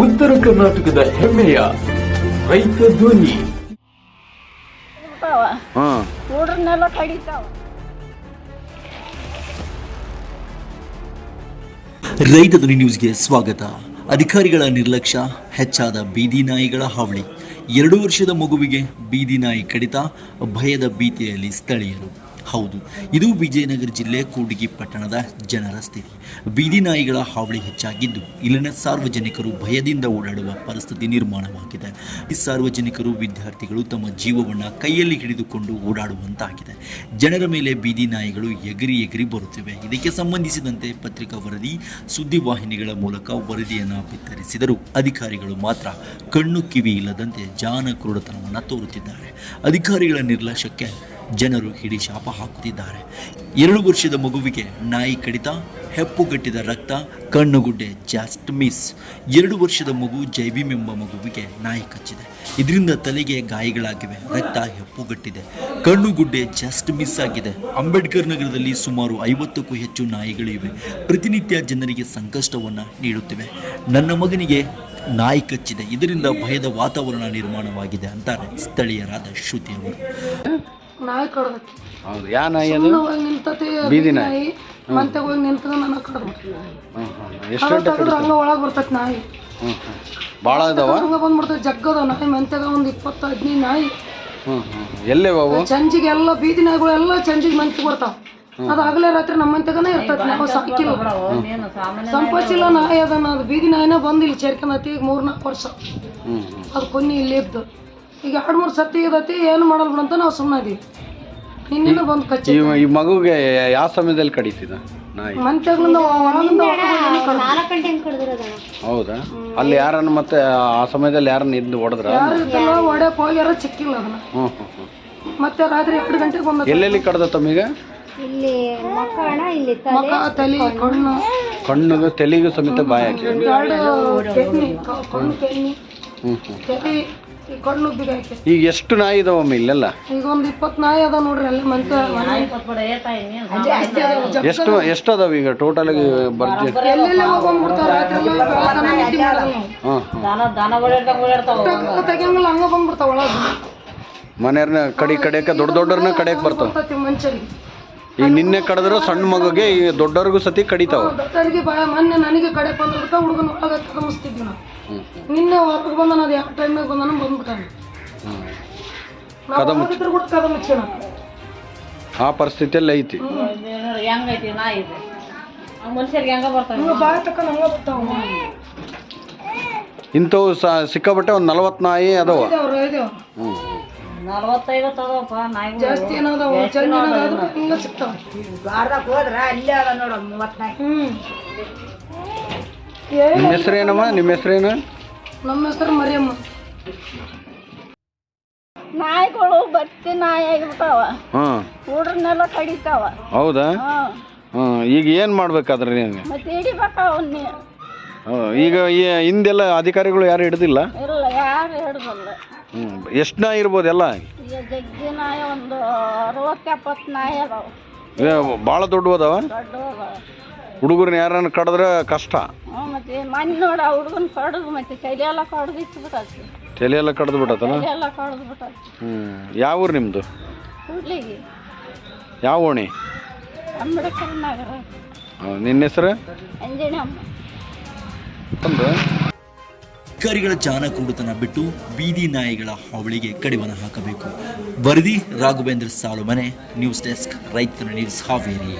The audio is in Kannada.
ಉತ್ತರ ಕರ್ನಾಟಕದ ಹೆಮ್ಮೆಯ ರೈತ ಧ್ವನಿ. ಹುಡ್ರನ್ನೆಲ್ಲ ಕಡಿತಾವ. ರೈತ ಧ್ವನಿ ನ್ಯೂಸ್ಗೆ ಸ್ವಾಗತ. ಅಧಿಕಾರಿಗಳ ನಿರ್ಲಕ್ಷ್ಯ ಹೆಚ್ಚಾದ ಬೀದಿ ನಾಯಿಗಳ ಹಾವಳಿ. ಎರಡು ವರ್ಷದ ಮಗುವಿಗೆ ಬೀದಿ ನಾಯಿ ಕಡಿತ ಭಯದ ಭೀತಿಯಲ್ಲಿ ಸ್ಥಳೀಯರು. ಹೌದು. ಇದು ವಿಜಯನಗರ ಜಿಲ್ಲೆ ಕೂಡಿಗಿ ಪಟ್ಟಣದ ಜನರ ಸ್ಥಿತಿ. ಬೀದಿ ನಾಯಿಗಳ ಹಾವಳಿ ಹೆಚ್ಚಾಗಿದ್ದು, ಇಲ್ಲಿನ ಸಾರ್ವಜನಿಕರು ಭಯದಿಂದ ಓಡಾಡುವ ಪರಿಸ್ಥಿತಿ ನಿರ್ಮಾಣವಾಗಿದೆ. ಈ ಸಾರ್ವಜನಿಕರು, ವಿದ್ಯಾರ್ಥಿಗಳು ತಮ್ಮ ಜೀವವನ್ನು ಕೈಯಲ್ಲಿ ಹಿಡಿದುಕೊಂಡು ಓಡಾಡುವಂತಾಗಿದೆ. ಜನರ ಮೇಲೆ ಬೀದಿ ನಾಯಿಗಳು ಎಗರಿ ಎಗರಿ ಬರುತ್ತಿವೆ. ಇದಕ್ಕೆ ಸಂಬಂಧಿಸಿದಂತೆ ಪತ್ರಿಕಾ ವರದಿ ಸುದ್ದಿವಾಹಿನಿಗಳ ಮೂಲಕ ವರದಿಯನ್ನು ಬಿತ್ತರಿಸಿದರೂ. ಅಧಿಕಾರಿಗಳು ಮಾತ್ರ ಕಣ್ಣು ಕಿವಿ ಇಲ್ಲದಂತೆ ಜಾನ ಕ್ರೂರತನವನ್ನು ತೋರುತ್ತಿದ್ದಾರೆ. ಅಧಿಕಾರಿಗಳ ನಿರ್ಲಕ್ಷ್ಯಕ್ಕೆ ಜನರು ಹಿಡಿ ಶಾಪ ಹಾಕುತ್ತಿದ್ದಾರೆ. ಎರಡು ವರ್ಷದ ಮಗುವಿಗೆ ನಾಯಿ ಕಡಿತ ಹೆಪ್ಪುಗಟ್ಟಿದ ರಕ್ತ ಕಣ್ಣುಗುಡ್ಡೆ ಜಾಸ್ಟ್ ಮಿಸ್ ಎರಡು ವರ್ಷದ ಮಗು ಜೈವಿಮ್ ಎಂಬ ಮಗುವಿಗೆ ನಾಯಿ ಕಚ್ಚಿದೆ. ಇದರಿಂದ ತಲೆಗೆ ಗಾಯಗಳಾಗಿವೆ, ರಕ್ತ ಹೆಪ್ಪುಗಟ್ಟಿದೆ ಕಣ್ಣುಗುಡ್ಡೆ ಜಸ್ಟ್ ಮಿಸ್ ಆಗಿದೆ. ಅಂಬೇಡ್ಕರ್ ನಗರದಲ್ಲಿ ಸುಮಾರು ಐವತ್ತಕ್ಕೂ ಹೆಚ್ಚು ನಾಯಿಗಳಿವೆ. ಪ್ರತಿನಿತ್ಯ ಜನರಿಗೆ ಸಂಕಷ್ಟವನ್ನು ನೀಡುತ್ತಿವೆ. ನನ್ನ ಮಗನಿಗೆ ನಾಯಿ ಕಚ್ಚಿದೆ. ಇದರಿಂದ ಭಯದ ವಾತಾವರಣ ನಿರ್ಮಾಣವಾಗಿದೆ ಅಂತಾರೆ ಸ್ಥಳೀಯರಾದ ಶ್ರುತಿ ಅವರು. ನಾಯಿ ಕಡ್ದೈತಿ ಹೌದು ಯಾ ನಾಯಿ ಅದು? ಹೋಗಿ ನಿಂತತಿ ಬೀದಿ ನಾಯಿ. ಮಂತೆಗೆ ಹೋಗಿ ನಿಂತದ ನನಗೆ ಕಡ್ದು ಹ್ಞೂ ಹ್ಞೂ ಎಷ್ಟು ಗಂಟೆ ತೆಗೆದ್ರೆ ಹಂಗ ಒಳಗೆ ಬರ್ತೈತಿ ನಾಯಿ. ಹ್ಞೂ ಹ್ಞೂ ಭಾಳ ಇದಾವ ಹಂಗ ಬಂದ್ಬಿಡ್ತೈತಿ ಜಗ್ಗದ ನಾಯಿ ಮಂತ್ಯಾಗ ಒಂದು ಇಪ್ಪತ್ತು ಹದಿನೈದು ನಾಯಿ. ಹ್ಞೂ ಹ್ಞೂ ಎಲ್ಲೇ ಅವು ಚಂಜಿಗೆ ಎಲ್ಲ ಬೀದಿ ನಾಯಿಗಳು ಎಲ್ಲ ಚಂಜಿಗೆ ಮಂತ್ ಬರ್ತಾವ. ಅದು ಆಗಲೇ ರಾತ್ರಿ ನಮ್ಮ ಮಂತೆಗನೇ ಇರ್ತೈತಿ ನಾವು ಸಾಕಿಲ್ಲ. ಸಂಪಚಿಲ್ಲ ನಾಯಿ ಅದನ್ನ ಅದು ಬೀದಿ ನಾಯಿನ ಬಂದು ಇಲ್ಲಿ ಸೇರ್ಕೊಂಡೈತಿ ಈಗ ಮೂರ್ ನಾಲ್ಕು ವರ್ಷ ಅದು ಕೊನ್ನಿ ಇಲ್ಲಿ ಇದ್ದು. ಈಗ ಎರಡು ಮೂರು ಸತಿ ಇದೈತಿ ಏನು ಮಾಡಲ್ ಬಿಡಂತ ಅಂತ ನಾವು ಸುಮ್ಮನೆ ಇದೀವಿ ಬಂದು ಕಚ್ಚಿ ಈ ಈ ಮಗುಗೆ ಯಾವ ಸಮಯದಲ್ಲಿ ಕಡಿತಿದ ನಾಯಿ ಒಳಗಿಂದ ಹೌದಾ ಅಲ್ಲಿ ಯಾರನ್ನು ಮತ್ತೆ ಆ ಸಮಯದಲ್ಲಿ ಯಾರನ್ನ ಇದ್ದು ಹೊಡೆದ್ರ ಯಾರು ಇತ್ತಲ್ಲ ಹೊಡ್ಯಕ್ ಹೋಗ್ಯಾರ ಸಿಕ್ಕಿಲ್ಲ ಅದನ್ನ ಹ್ಞೂ ಹ್ಞೂ ಹ್ಞೂ ಮತ್ತೆ ರಾತ್ರಿ ಎರಡು ಗಂಟೆಗೆ ಬಂದ ಎಲ್ಲೆಲ್ಲಿ ಕಡ್ದ ತಮಗೆ ಇಲ್ಲಿ ಮಕ ತಲೆ ಕಣ್ಣು ಕಣ್ಣಿಗೆ ತೆಲಿಗೂ ಸಮೇತ ಬಾಯಿ ಹಾಕಿ ಎರಡು ಕ- ಕಣ್ಣು ಕಣ್ಣು ಈಗ ಎಷ್ಟು ನಾಯಿ ಇದಾವಮ್ಮ ಇಲ್ಲೆಲ್ಲ? ಈಗ ಒಂದು ಇಪ್ಪತ್ತು ನಾಯಿ ಅದ ನೋಡ್ರಿ ಅಲ್ಲಿ ಮಂತ ಎಷ್ಟು ಎಷ್ಟು ಅದಾವ ಈಗ ಟೋಟಲ್ ಆಗಿ ಬರ್ಜಿ ಎಲ್ಲೆಲ್ಲ ತೆಗಿಯಂಗಿಲ್ಲ ಹಂಗ ಬಂದ್ಬಿಡ್ತಾವ ಒಳಗೆ. ಮನೆಯವ್ರನ್ನ ಕಡಿ ಕಡಿಯಕ್ಕೆ ದೊಡ್ಡ ದೊಡ್ಡವ್ರನ್ನ ಕಡಿಯಕ್ಕೆ ಬರ್ತಾವ. ಮನುಷ್ಯರಿಗೆ. ಈಗ ನಿನ್ನೆ ಕಡಿದ್ರೆ ಸಣ್ಣ ಮಗುಗೆ ಈ ದೊಡ್ಡವ್ರಿಗೂ ಸತಿ ಕಡಿತಾವ. ಮೊನ್ನೆ ನನಗೆ ಕಡೆ ಬಂದ್ಬಿಡ್ತಾ ಹುಡುಗನ ಒಳಗೆ ಕಮಿಸ್ತಿದ್ವಿ ನಾವು. ನಿನ್ನೆ ವಾಪಸ್ ಬಂದ ಅದು ಯಾವ ಟೈಮ್ನಾಗ ಬಂದಾನ ಬಂದ್ಬಿಟ್ಟಾನ. ಕೂಡ ಆ ಪರಿಸ್ಥಿತಿಯಲ್ಲಿ ಐತಿ. ಹೆಂಗೈತಿ ನಾ ಇದೆ. ಮನುಷ್ಯರಿಗೆ ಹೆಂಗ ಬರ್ತಾವ ಹಂಗ ಬಾಯ ತಕ್ಕ ಹಂಗ ಬರ್ತಾವ ಇಂಥವು ಸ ಸಿಕ್ಕಾಬಟ್ಟೆ ಒಂದು ನಲವತ್ತು ನಾಯಿ ಅದಾವ. ಹ್ಞೂ ನಲವತ್ತೈದು ತಗೋಪ್ಪ ನಾಯಿ ಜಾಸ್ತಿ ಏನಾದವ? ಚೆನ್ನಾಗಾದ್ರೆ ಹಿಂಗ ಸಿಗ್ತಾವ. ಹ್ಮ್. ಏ, ನಿಮ್ಮ ಹೆಸರೇನಮ್ಮ? ನಿಮ್ಮ ಹೆಸರೇನು? ನಮ್ಮ ಹೆಸರು ಮರಿಯಮ್ಮ. ನಾಯಿಗಳು ಬತ್ತಿ ನಾಯಿ ಆಗಿರ್ತಾವ ಹಾಂ. ಹುಡ್ರನ್ನೆಲ್ಲ ಕಡಿತಾವ. ಹೌದಾ? ಹಾ. ಹಾಂ ಈಗ ಏನು ಮಾಡ್ಬೇಕಾದ್ರೆ ನೀನು? ಮತ್ತೆ ಹಿಡಿಬೇಕ ಅವನ್ನ. ಹ್ಮ್. ಈಗ ಈ ಹಿಂದೆಲ್ಲ ಅಧಿಕಾರಿಗಳು ಯಾರು ಹಿಡ್ದಿಲ್ಲ? ಇಲ್ಲ ಯಾರು ಹಿಡ್ದಲ್ಲ. ಹ್ಞೂ ಎಷ್ಟು ನಾಯಿ ಇರ್ಬೋದು ಎಲ್ಲ? ಈಗ ಜಗ್ಗಿ ನಾಯಿ ಒಂದು ಅರವತ್ತು ಎಪ್ಪತ್ತು ನಾಯಿ ಅದಾವ. ಭಾಳ ದೊಡ್ಡ ಅದಾವ ದೊಡ್ಡ ಹುಡುಗರನ್ನ ಯಾರನ್ನ ಕಡಿದ್ರೆ ಕಷ್ಟ. ಹ್ಞೂ ಮತ್ತೆ ಮನೆ ನೋಡ ಹುಡುಗನ ಕಡ್ದು ಮತ್ತೆ ಕೈಲೆಲ್ಲ ಕಡ್ದು ಇಟ್ಬಿಟ್ಟತಿ. ತಲೆ ಎಲ್ಲ ಕಡ್ದು ಬಿಟ್ಟತನ? ಕೈಲೆಲ್ಲ ಕಡ್ದು ಬಿಟ್ಟತಿ. ಹ್ಞೂ ಯಾವ ಊರು ನಿಮ್ಮದು ಕೂಡ್ಲಿಗೆ ಯಾವ ಓಣಿ? ಅಂಬೇಡ್ಕರ್ ನಗರ. ಹ್ಮ್, ನಿನ್ನ ಹೆಸರು? ಅಂಜನಿ ಅಮ್ಮ ಒಂದು ಅಧಿಕಾರಿಗಳ ಬಿಟ್ಟು ಬೀದಿ ನಾಯಿಗಳ ಹಾವಳಿಗೆ ಕಡಿವನ ಹಾಕಬೇಕು. ವರದಿ ರಾಘವೇಂದ್ರ ಸಾಲುಮನೆ ನ್ಯೂಸ್ ಡೆಸ್ಕ್ ರೈತರ ನ್ಯೂಸ್ ಹಾವೇರಿ.